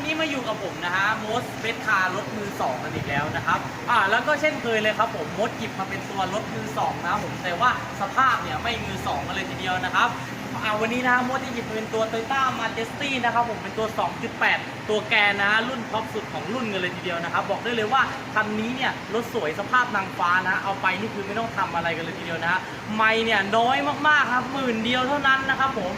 วันนี้มาอยู่กับผมนะฮะมดเบสคาร์รถมือสองกันอีกแล้วนะครับอ่าแล้วก็เช่นเคยเลยครับผมมดหยิบมาเป็นตัวรถมือสองนะครับผมแต่ว่าสภาพเนี่ยไม่มือสองกันเลยทีเดียวนะครับอ่าวันนี้นะมดจะหยิบเป็นตัว Toyota Majesty นะครับผมเป็นตัว 2.8 ตัวแกนนะฮะรุ่นท็อปสุดของรุ่นกันเลยทีเดียวนะครับ บอกได้เลยว่าคันนี้เนี่ยรถสวยสภาพนางฟ้านะ เอาไปนี่คือไม่ต้องทำอะไรกันเลยทีเดียวนะฮะไม่เนี่ยน้อยมากๆครับหมื่นเดียวเท่านั้นนะครับผม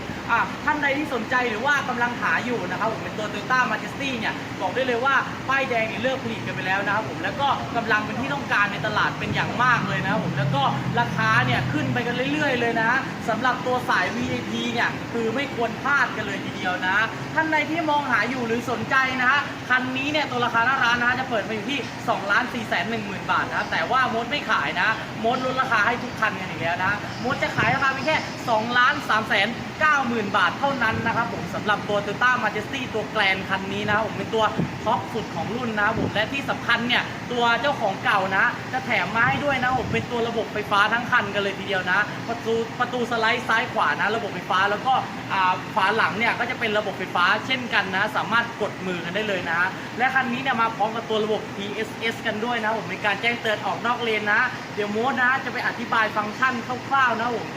ท่านใดที่สนใจหรือว่ากำลังหาอยู่นะครับผมเป็นตัว Toyota Majesty เนี่ยบอกได้เลยว่าป้ายแดงเนี่ยเลิกผลิตกันไปแล้วนะครับผมแล้วก็กำลังเป็นที่ต้องการในตลาดเป็นอย่างมากเลยนะครับผมแล้วก็ราคาเนี่ยขึ้นไปกันเรื่อยๆ เลยนะสำหรับตัวสาย VIP เนี่ยคือไม่ควรพลาดกันเลยทีเดียวนะ ท่านใดที่มองหาอยู่หรือสนใจนะฮะคันนี้เนี่ยตัวราคาหน้าร้านนะฮะจะเปิดมาอยู่ที่2ล้าน4แสน1หมื่นบาทนะแต่ว่ามดไม่ขายนะมดลดราคาให้ทุกคันกันอีกแล้วนะมดจะขายราคาเพียงแค่2ล้าน3แสน 9หมื่นบาทเท่านั้นนะครับผมสำหรับตัว Toyota Majesty ตัวแกลนคันนี้นะครับผมเป็นตัวท็อปสุดของรุ่นนะครับผมและที่สำคัญเนี่ยตัวเจ้าของเก่านะ จะแถมมาให้ด้วยนะผมเป็นตัวระบบไฟฟ้าทั้งคันกันเลยทีเดียวนะ ประตูประตูสไลด์ซ้ายขวานะ ระบบไฟฟ้าแล้วก็อ่าฝาหลังเนี่ยก็จะเป็นระบบไฟฟ้าเช่นกันนะ สามารถกดมือกันได้เลยนะ และคันนี้เนี่ยมาพร้อมกับตัวระบบ PSS กันด้วยนะผมในการแจ้งเตือนออกนอกเลนนะ เดี๋ยวโมดนะจะไปอธิบายฟังก์ชันคร่าวๆนะผม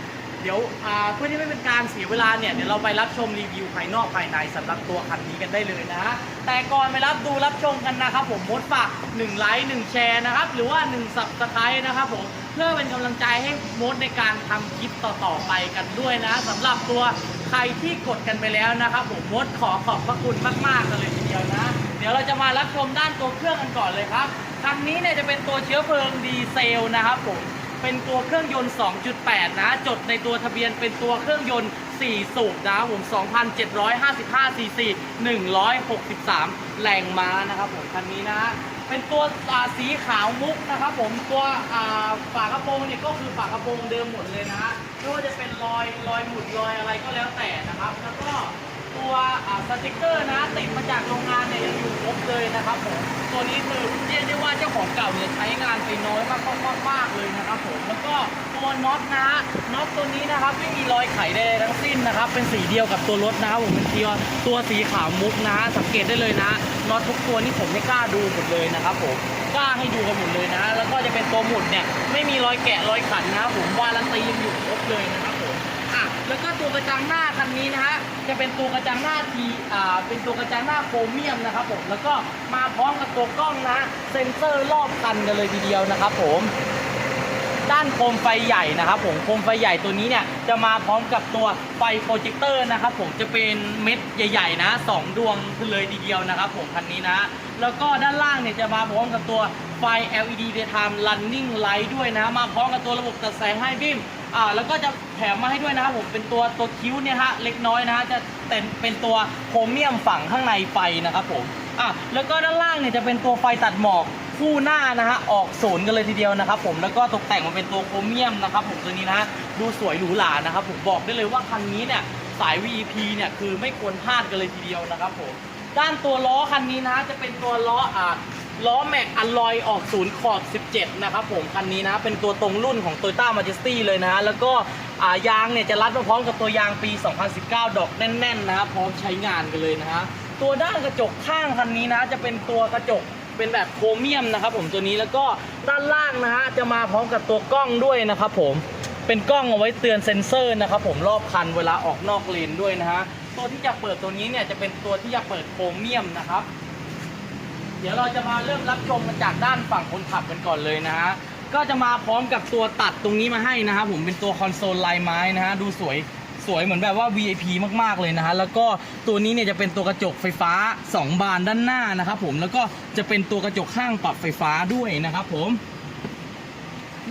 เดี๋ยวเพื่อที่ไม่เป็นการเสียเวลาเนี่ยเดี๋ยวเราไปรับชมรีวิวภายนอกภายในสำหรับตัวคันนี้กันได้เลยนะแต่ก่อนไปรับดูรับชมกันนะครับผมมดฝาก1ไลค์1แชร์นะครับหรือว่า1 subscribe นะครับผมเพื่อเป็นกำลังใจให้มดในการทำคลิปต่อๆไปกันด้วยนะสำหรับตัวใครที่กดกันไปแล้วนะครับผมมดขอขอบพระคุณมากๆกันเลยทีเดียวนะ เดี๋ยวเราจะมารับชมด้านตัวเครื่องกันก่อนเลยครับคันนี้เนี่ยจะเป็นตัวเชื้อเพลิงดีเซลนะครับผม เป็นตัวเครื่องยนต์ 2.8 นะ จดในตัวทะเบียนเป็นตัวเครื่องยนต์ 4 สูบนะผม 2,755 ซีซี 163 แรงม้านะครับผม คันนี้นะ เป็นตัวสีขาวมุกนะครับผม ตัวฝากระโปรงเนี่ยก็คือฝากระโปรงเดิมหมดเลยนะไม่ว่าจะเป็นรอยรอยหมุดรอยอะไรก็แล้วแต่นะครับ แล้วก็ตัวสติกเกอร์นะติดมาจากโรงงานเนี่ยยังอยู่ครบเลยนะครับผม ตัวนี้คือเรียกได้ว่าเจ้าของเก่าเนี่ยใช้งานไปน้อยมากมากๆมากเลยนะครับผมแล้วก็ตัวน็อตนะน็อตตัวนี้นะครับไม่มีรอยไขใดๆทั้งสิ้นนะครับ เป็นสีเดียวกับตัวรถนะครับผมเป็นตัวตัวสีขาวมุกนะ สังเกตได้เลยนะน็อตทุกตัวนี่ผมไม่กล้าดูหมดเลยนะครับผมกล้าให้ดูกันหมดเลยนะ แล้วก็จะเป็นตัวหมุดเนี่ยไม่มีรอยแกะรอยขันนะครับผมวารันตียังอยู่ครบเลยนะครับผมอะแล้วก็ตัวกระจังหน้าคันนี้นะฮะ จะเป็นตัวกระจังหน้าทีอ่าเป็นตัวกระจังหน้าโครเมียมนะครับผมแล้วก็มาพร้อมกับตัวกล้องนะเซ็นเซอร์รอบคันกันเลยทีเดียวนะครับผมด้านโคมไฟใหญ่นะครับผมโคมไฟใหญ่ตัวนี้เนี่ยจะมาพร้อมกับตัวไฟโปรเจคเตอร์นะครับผมจะเป็นเม็ดใหญ่ๆนะสองดวงเลยทีเดียวนะครับผมคันนี้นะ แล้วก็ด้านล่างเนี่ยจะมาพร้อมกับตัว ไฟ LED daytime running light ด้วยนะ มาพร้อมกับตัวระบบตัดแสงให้บิมอ่าแล้วก็จะแถมมาให้ด้วยนะครับผมเป็นตัวตัวคิ้วเนี่ยฮะเล็กน้อยนะฮะจะเป็นเป็นตัวโครเมียมฝั่งข้างในไฟนะครับผมอะแล้วก็ด้านล่างเนี่ยจะเป็นตัวไฟตัดหมอกคู่หน้านะฮะออกศูนย์กันเลยทีเดียวนะครับผมแล้วก็ตกแต่งมาเป็นตัวโครเมียมนะครับผมตัวนี้นะฮะดูสวยหรูหรานะครับผมบอกได้เลยว่าคันนี้เนี่ยสาย VEP เนี่ยคือไม่ควรพลาดกันเลยทีเดียวนะครับผมด้านตัวล้อคันนี้นะจะเป็นตัวล้ออ่า ล้อแม็กอลลอยออกศูนย์ขอบ 17 นะครับผมคันนี้นะเป็นตัวตรงรุ่นของ Toyota Majesty เลยนะ แล้วก็ายางเนี่ยจะรัดมาพร้อมกับตัวยางปี 2019 ดอกแน่นๆนะครับพร้อมใช้งานกันเลยนะฮะตัวด้านกระจกข้างคันนี้นะ จะเป็นตัวกระจกเป็นแบบโครเมียมนะครับผมตัวนี้แล้วก็ด้านล่างนะฮะจะมาพร้อมกับตัวกล้องด้วยนะครับผมเป็นกล้องเอาไว้เตือนเซ็นเซอร์นะครับผมรอบคันเวลาออกนอกเลนด้วยนะฮะตัวที่จะเปิดตัวนี้เนี่ยจะเป็นตัวที่จะเปิดโครเมียมนะครับ ดี๋ยวเราจะมาเริ่มรับชมกันจากด้านฝั่งคนขับกันก่อนเลยนะฮะก็จะมาพร้อมกับตัวตัดตรงนี้มาให้นะครับผมเป็นตัวคอนโซลลายไม้นะฮะดูสวยสวยเหมือนแบบว่า VIP มากๆเลยนะฮะ แล้วก็ตัวนี้เนี่ยจะเป็นตัวกระจกไฟฟ้า 2 บานด้านหน้านะครับผม แล้วก็จะเป็นตัวกระจกข้างปรับไฟฟ้าด้วยนะครับผม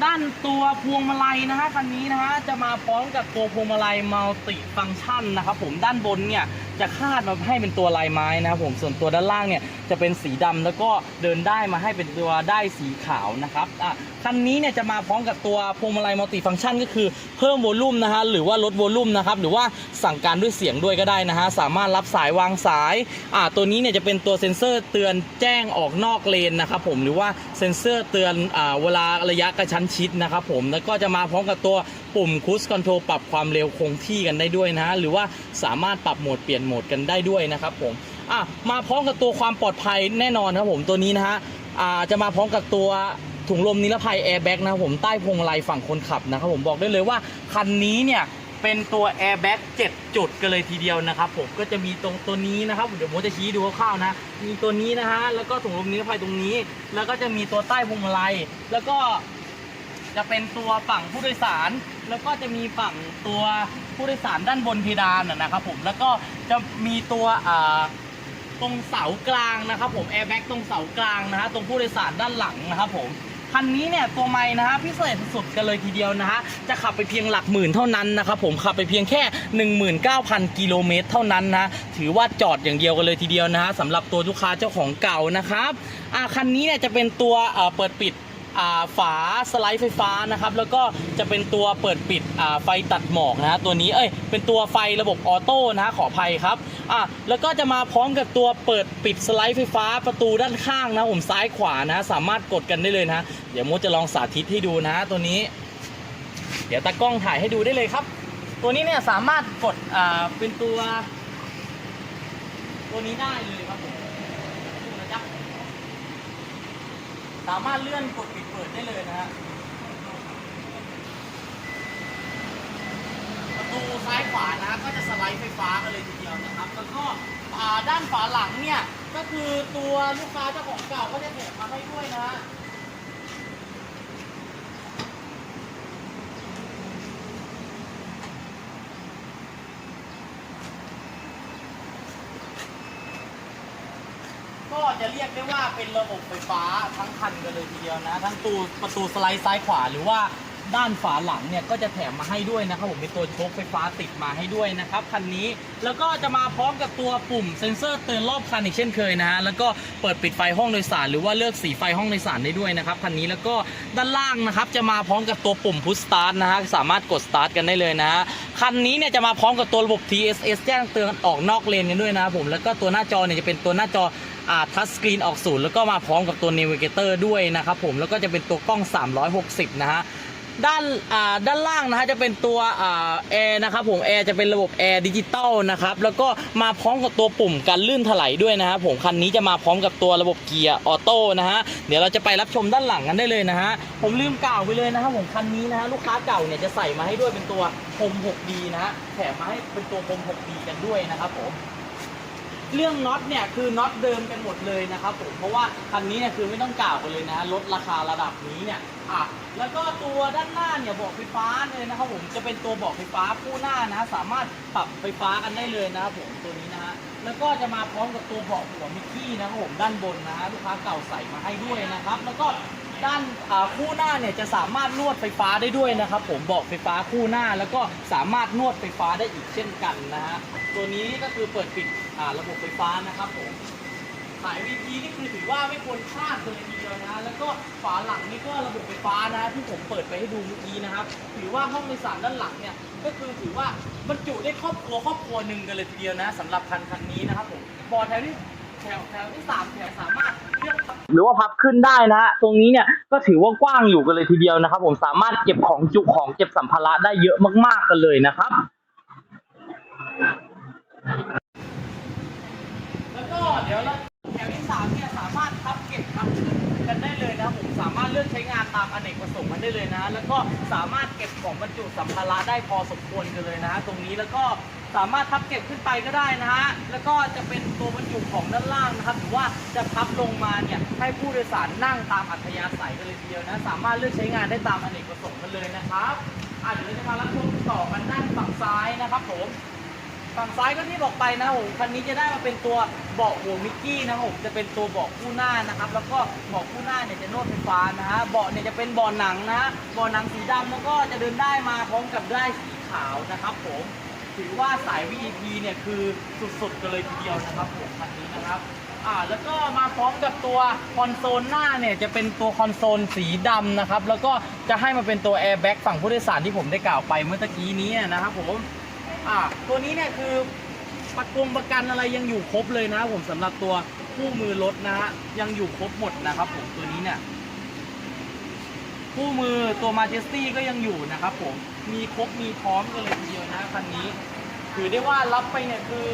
ด้านตัวพวงมาลัยนะฮะคันนี้นะฮะจะมาพร้อมกับตัวพวงมาลัยมัลติฟัง c t ชันนะครับผม ด้านบนเนี่ยจะคาดมาให้เป็นตัวลายไม้นะครับผมส่วนตัวด้านล่างเนี่ยจะเป็นสีดำแล้วก็เดินได้มาให้เป็นตัวได้สีขาวนะครับอะคันนี้เนี่ยจะมาพร้อมกับตัวพวงมาลัยมัลติฟัง c t ชันก็คือเพิ่มโวลูมนะฮะหรือว่าลดโวลูมนะครับหรือว่าสั่งการด้วยเสียงด้วยก็ได้นะฮะสามารถรับสายวางสายอ่าตัวนี้เนี่ยจะเป็นตัวเซ็นเซอร์เตือนแจ้งออกนอกเลนนะครับผมหรือว่าเซ็นเซอร์เตือนอ่าเวลาระยะกระชั้นชิดนะครับผมแล้วก็จะมาพร้อมกับตัวปุ่มคูสคอนโทรลปรับความเร็วคงที่กันได้ด้วยนะฮะหรือว่าสามารถปรับโหมดเปลี่ยนโหมดกันได้ด้วยนะครับผมอะมาพร้อมกับตัวความปลอดภัยแน่นอนครับผมตัวนี้นะฮะอ่าจะมาพร้อมกับตัวถุงลมนิรภัยแอร์แบ็กนะครับผมใต้พวงมาลัยฝั่งคนขับนะครับผมบอกได้เลยว่าคันนี้เนี่ยเป็นตัวแอร์แบ็ก7จุดกันเลยทีเดียวนะครับผมก็จะมีตรงตัวนี้นะครับเดี๋ยวโมจะชี้ดูคร่าวๆนะมีตัวนี้นะฮะแล้วก็ถุงลมนิรภัยตรงนี้ แล้วก็จะมีตัวใต้พวงมาลัยแล้วก็จะเป็นตัวฝั่งผู้โดยสาร แล้วก็จะมีฝั่งตัวผู้โดยสารด้านบนเพดานนะครับผมแล้วก็จะมีตัวตรงเสากลางนะครับผมแอร์แบ็กตรงเสากลางนะฮะตรงผู้โดยสารด้านหลังนะครับผมคันนี้เนี่ยตัวไม่นะฮะพิเศษสุดๆกันเลยทีเดียวนะฮะจะขับไปเพียงหลักหมื่นเท่านั้นนะครับผมขับไปเพียงแค่ 19,000 กิโลเมตรเท่านั้นนะถือว่าจอดอย่างเดียวกันเลยทีเดียวนะฮะสำหรับตัวลูกค้าเจ้าของเก่านะครับอ่าคันนี้เนี่ยจะเป็นตัวเปิดปิด ฝาสไลด์ไฟฟ้านะครับแล้วก็จะเป็นตัวเปิดปิดไฟตัดหมอกนะตัวนี้เอ้ยเป็นตัวไฟระบบออโต้นะขออภัยครับอะแล้วก็จะมาพร้อมกับตัวเปิดปิดสไลด์ไฟฟ้าประตูด้านข้างนะผมซ้ายขวานะ สามารถกดกันได้เลยนะ เดี๋ยวมจะลองสาธิตให้ดูนะตัวนี้ เดี๋ยวตากล้องถ่ายให้ดูได้เลยครับ ตัวนี้เนี่ยสามารถกดอ่าเป็นตัว ตัวนี้ได้เลยครับผมสามารถเลื่อนกดปิด เปิดได้เลยนะฮะประตูซ้ายขวานะก็จะสไลด์ไฟฟ้ากันเลยทีเดียวนะครับ แล้วก็อ่าด้านฝาหลังเนี่ยก็คือตัวลูกค้าเจ้าของเก่าก็จะแถมมาให้ด้วยนะฮะ ก็ จะเรียกได้ว่าเป็นระบบไฟฟ้าทั้งคันกันเลยทีเดียวนะ ทั้งตูประตูสไลด์ซ้ายขวาหรือว่าด้านฝาหลังเนี่ยก็จะแถมมาให้ด้วยนะครับผมเป็นตัวโชคไฟฟ้าติดมาให้ด้วยนะครับคันนี้แล้วก็จะมาพร้อมกับตัวปุ่มเซ็นเซอร์เตือนรอบคันอีกเช่นเคยนะฮะแล้วก็เปิดปิดไฟห้องโดยสาร หรือว่าเลือกสีไฟห้องโดยสารได้ด้วยนะครับคันนี้แล้วก็ด้านล่างนะครับจะมาพร้อมกับตัวปุ่มพุชสตาร์ทนะฮะสามารถกดสตาร์ทกันได้เลยนะฮะคันนี้เนี่ยจะมาพร้อมกับตัวระบบ TSS แจ้งเตือนออกนอกเลนกันด้วยนะครับผมแล้วก็ตัวหน้าจอเนี่ยจะเป็นตัวหน้าจอ ทัชสกรีนออกศูนย์แล้วก็มาพร้อมกับตัว Navigator ด้วยนะครับผมแล้วก็จะเป็นตัวกล้อง 360 นะฮะด้านอ่าด้านล่างนะฮะจะเป็นตัวอ่าแอร์นะครับผมแอร์จะเป็นระบบแอร์ดิจิตอลนะครับแล้วก็มาพร้อมกับตัวปุ่มกันลื่นถลายด้วยนะครับผมคันนี้จะมาพร้อมกับตัวระบบเกียร์ออโต้นะฮะเดี๋ยวเราจะไปรับชมด้านหลังกันได้เลยนะฮะผมลืมกล่าวไปเลยนะครับผมคันนี้นะฮะลูกค้าเก่าเนี่ยจะใส่มาให้ด้วยเป็นตัวพรม 6D นะฮะแถมมาให้เป็นตัวพรม 6D กันด้วยนะครับผม เรื่องน็อตเนี่ยคือน็อตเดิมกันหมดเลยนะครับผมเพราะว่าคันนี้เนี่ยคือไม่ต้องกล่าวกันเลยนะลดราคาระดับนี้เนี่ยอะแล้วก็ตัวด้านหน้าเนี่ยเบอกไฟฟ้าเลยนะครับผมจะเป็นตัวเบอกไฟฟ้าคู่หน้านะ สามารถปรับไฟฟ้ากันได้เลยนะครับผมตัวนี้นะฮะแล้วก็จะมาพร้อมกับตัวเบาะหัวมิกกี้นะครับผมด้านบนนะฮะลูกค้าเก่าใส่มาให้ด้วยนะครับ แล้วก็ ด้านคู่หน้าเนี่ยจะสามารถนวดไฟฟ้าได้ด้วยนะครับ ผมบาะไฟฟ้าคู่หน้าแล้วก็สามารถนวดไฟฟ้าได้อีกเช่นกันนะฮะตัวนี้ก็คือเปิดปิดระบบไฟฟ้านะครับผมสาย VP นี่คือถือว่าไม่ควรพลาดเลยทีเดียวนะแล้วก็ฝาหลังนี่ก็ระบบไฟฟ้านะที่ผมเปิดไปให้ดูเมื่อกี้นะครับถือว่าห้องโดยสารด้านหลังเนี่ยก็คือถือว่าบรรจุได้ครอบครัวครอบครัวหนึ่งกันเลยทีเดียวนะสำหรับคันคันนี้นะครับผมบอร์ดแถวที่ ถวแถวที่สามแถวสามารถเลือกพับหรือว่าพับขึ้นได้นะฮะตรงนี้เนี่ยก็ถือว่ากว้างอยู่กันเลยทีเดียวนะครับ ผมสามารถเก็บของจุของเก็บสัมภาระได้เยอะมาก ๆกันเลยนะครับ แล้วก็เดี๋ยวเราแถวที่สามเนี่ยสามารถ ตามอเนกประสงค์มันได้เลยนะ แล้วก็สามารถเก็บของบรรจุสัมภาระได้พอสมควรกันเลยนะตรงนี้แล้วก็สามารถพับเก็บขึ้นไปก็ได้นะฮะ แล้วก็จะเป็นตัวบรรจุของด้านล่างนะครับ หรือว่าจะพับลงมาเนี่ยให้ผู้โดยสารนั่งตามอัธยาศัยกันเลยทีเดียวนะ สามารถเลือกใช้งานได้ตามอเนกประสงค์กันเลยนะครับอะเดี๋ยวเราจะมารับชมต่อกันด้านฝั่งซ้ายนะครับผม ฝั่งซ้ายก็ที่บอกไปนะผมคันนี้จะได้มาเป็นตัวเบาะหัวมิกกี้นะครับผมจะเป็นตัวเบาะคู่หน้านะครับ แล้วก็เบาะคู่หน้าเนี่ยจะนวดไฟฟ้านะฮะเบาะเนี่ยจะเป็นเบาะหนังนะเบาะหนังสีดำแล้วก็จะเดินได้มาพร้อมกับได้สีขาวนะครับผมถือว่าสาย VIP เนี่ยคือสุดๆกันเลยทีเดียวนะครับผมคันนี้นะครับอ่าแล้วก็มาพร้อมกับตัวคอนโซลหน้าเนี่ยจะเป็นตัวคอนโซลสีดำนะครับแล้วก็จะให้มาเป็นตัวแอร์แบ็กฝั่งผู้โดยสารที่ผมได้กล่าวไปเมื่อตะกี้นี้นะครับผม อ่าตัวนี้เนี่ยคือประกงประกันอะไรยังอยู่ครบเลยนะผมสำหรับตัวคู่มือรถนะฮะยังอยู่ครบหมดนะครับผมตัวนี้เนี่ยคู่มือตัวมาเจสตี้ก็ยังอยู่นะครับผมมีครบมีพร้อมกันเลยทีเดียวนะคันนี้ถือได้ว่ารับไปเนี่ยคือ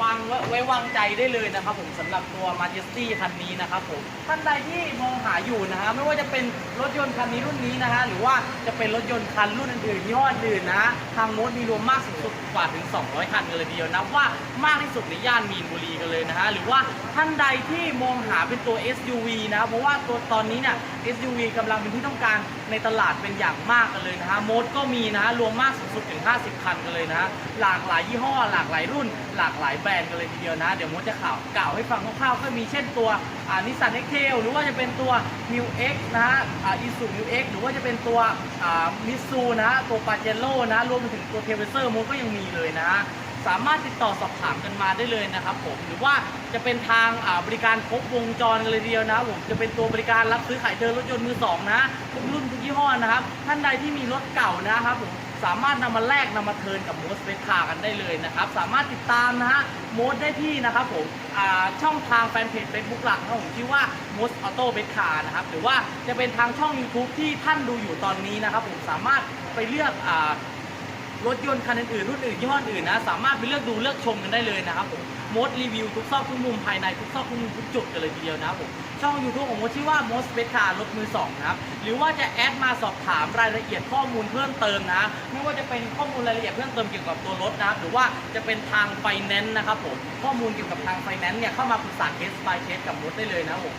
วางไว้วางใจได้เลยนะครับผมสำหรับตัว Majesty คันนี้นะครับผมท่านใดที่มองหาอยู่นะฮะไม่ว่าจะเป็นรถยนต์คันนี้รุ่นนี้นะฮะหรือว่าจะเป็นรถยนต์คันรุ่นอื่นๆยี่ห้ออื่นนะ ทางโมดมีรวมมากสุดกว่าถึง 200 คันกันเลยทีเดียวนะว่ามากที่สุดในย่านมีนบุรีกันเลยนะฮะหรือว่าท่านใดที่มองหาเป็นตัว SUV นะเพราะว่าตัวตอนนี้เนี่ย SUV กำลังเป็นที่ต้องการในตลาดเป็นอย่างมากกันเลยนะฮะโมดก็มีนะฮะรวมมากสุดๆถึง 50 คันกันเลยนะฮะหลากหลายยี่ห้อ หลากหลายรุ่น หลากหลายแบรนด์กันเลยทีเดียวนะ เดี๋ยวมดจะข่าวกล่าวให้ฟังคร่าวๆก็มีเช่นตัวอ่านิสสันเอ็กเทลหรือว่าจะเป็นตัว New X นะฮะอ่าอีซูนิวเอ็กหรือว่าจะเป็นตัวอ่ามิซูนะตัวปาเจโร่นะรวมไปถึงตัวเทเวเซอร์มดก็ยังมีเลยนะฮะสามารถติดต่อสอบถามกันมาได้เลยนะครับผมหรือว่าจะเป็นทางาบริการครบวงจรเลยเดียวนะผมจะเป็นตัวบริการรับซื้อขายเจอรถยนต์มือสองนะทุกรุ่นทุกยี่ห้อนะครับท่านใดที่มีรถเก่านะครับผม สามารถนำมาแลกนำมาเทินกับโมสเปคคากันได้เลยนะครับ สามารถติดตามนะฮะโมดได้ที่นะครับผมช่องทางแฟนเพจเฟซบุ๊กหลักนะผมชื่อว่า Most Auto b e c a r นะครับหรือว่าจะเป็นทางช่อง YouTube ที่ท่านดูอยู่ตอนนี้นะครับผมสามารถไปเลือกอรถยนต์คันอื่นๆรุ่นอื่นยี่ห้ออื่นนะสามารถไปเลือกดูเลือกชมกันได้เลยนะครับผม มดรีวิวทุกซอกทุกมุมภายในทุกซอกทุกมุมทุกจุดกันเลยทีเดียวนะครับผมช่อง YouTube ของมดชื่อว่า Most b e c a r รถมือสองนะครับหรือว่าจะแอดมาสอบถามรายละเอียดข้อมูลเพิ่มเติมนะไม่ว่าจะเป็นข้อมูลรายละเอียดเพิ่มเติมเกี่ยวกับตัวรถนะครับหรือว่าจะเป็นทางไฟแนนซ์นะครับผมข้อมูลเกี่ยวกับทางไฟแนนซ์เนี่ยเข้ามาปรึกษาเคส by เคสกับมดได้เลยนะครับผม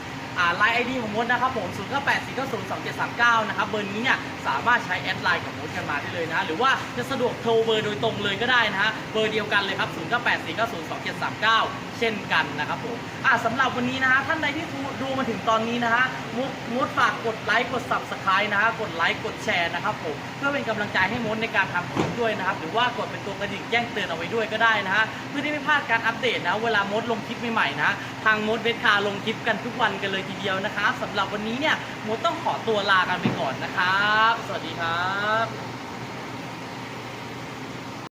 ไลน์ไอดีของมดนะครับผม0 9 8 4 9 0 2 7 3 9นะครับเบอร์นี้เนี่ยสามารถใช้แอดไลน์กับมดกันมาได้เลยนะหรือว่าจะสะดวกโทรเบอร์โดยตรงเลยก็ได้นะฮะเบอร์เดียวกันเลยครับ0 9 8 4 9 0 2 7 3 9 ช่นกันนะครับผมอ่าสำหรับวันนี้นะฮะท่านใดที่ดูมาถึงตอนนี้นะฮะมดมดฝากกดไลค์กด subscribe นะฮะกดไลค์กดแชร์นะครับผมเพื่อเป็นกำลังใจให้มดในการทำคลิปด้วยนะครับหรือว่ากดเป็นตัวกระดิ่งแจ้งเตือนเอาไว้ด้วยก็ได้นะฮะเพื่อที่ไม่พลาดการอัปเดตนะเวลามดลงคลิปใหม่ๆนะทางมดเวทคาลงคลิปกันทุกวันกันเลยทีเดียวนะครับสำหรับวันนี้เนี่ยมดต้องขอตัวลากันไปก่อนนะครับ สวัสดีครับ